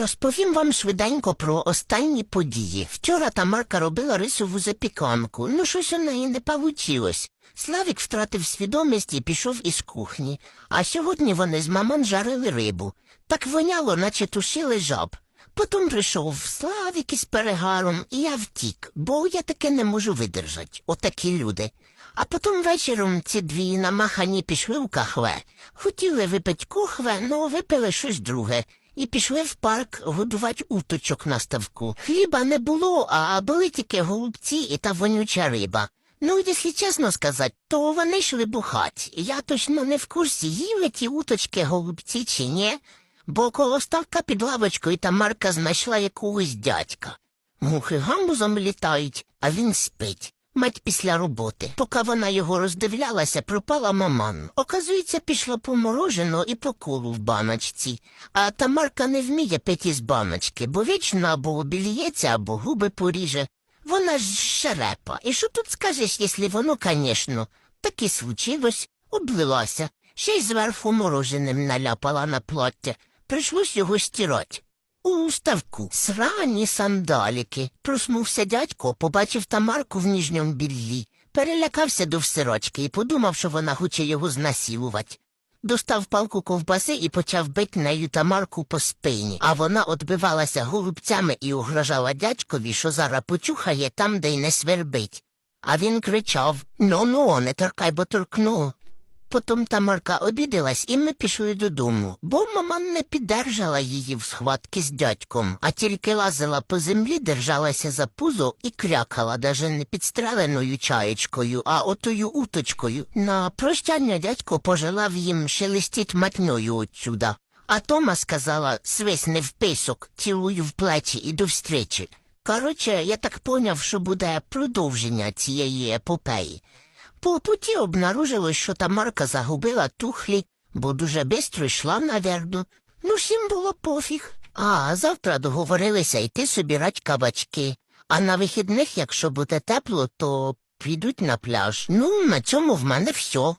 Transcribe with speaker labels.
Speaker 1: Розповім вам швиденько про останні події. Вчора Тамарка робила рисову запіканку. Ну, щось у неї не получилось. Славік втратив свідомість і пішов із кухні. А сьогодні вони з мамон жарили рибу. Так воняло, наче тушили жаб. Потім прийшов Славік із перегаром, і я втік, бо я таке не можу видержать. Отакі люди. А потім вечором ці дві намахані пішли в кахве. Хотіли випити кухве, ну випили щось друге. І пішли в парк годувати уточок на ставку. Хліба не було, а були тільки голубці і та вонюча риба. Ну, якщо чесно сказати, то вони йшли бухать. Я точно не в курсі, їли ті уточки голубці чи ні, бо коло ставка під лавочкою Тамарка знайшла якогось дядька. Мухи гамбузом літають, а він спить. Мать після роботи. Поки вона його роздивлялася, пропала маман. Оказується, пішла по морожену і по колу в баночці. А Тамарка не вміє пити з баночки, бо вічно або обіліється, або губи поріже. Вона ж шерепа. І що тут скажеш, якщо воно, звісно, так і случилось, облилася. Ще й зверху мороженим наляпала на плаття. Прийшлось його стирать. У ставку срані сандаліки. Проснувся дядько, побачив Тамарку в ніжньому біллі, перелякався до всирочки і подумав, що вона хоче його знасилувати. Достав палку ковбаси і почав бити нею Тамарку по спині, а вона отбивалася голубцями і угрожала дядькові, що зараз почухає там, де й не свербить. А він кричав Ну-ну, не торкай, бо торкну. Потім Тамарка обідалась, і ми пішли додому, бо мама не піддержала її в схватки з дядьком, а тільки лазила по землі, держалася за пузо і крякала, даже не підстреленою чаєчкою, а отою уточкою. На прощання дядько пожелав їм шелестіть матньою отсюда. А Тома сказала свись не в писок, цілую в плечі і до встречі. Короче, я так поняв, що буде продовження цієї епопеї. По путі обнаружилось, що Тамарка загубила тухлі, бо дуже бистро йшла наверно. Ну, всім було пофіг. А завтра договорилися йти собирать кабачки. А на вихідних, якщо буде тепло, то підуть на пляж. Ну, на цьому в мене все.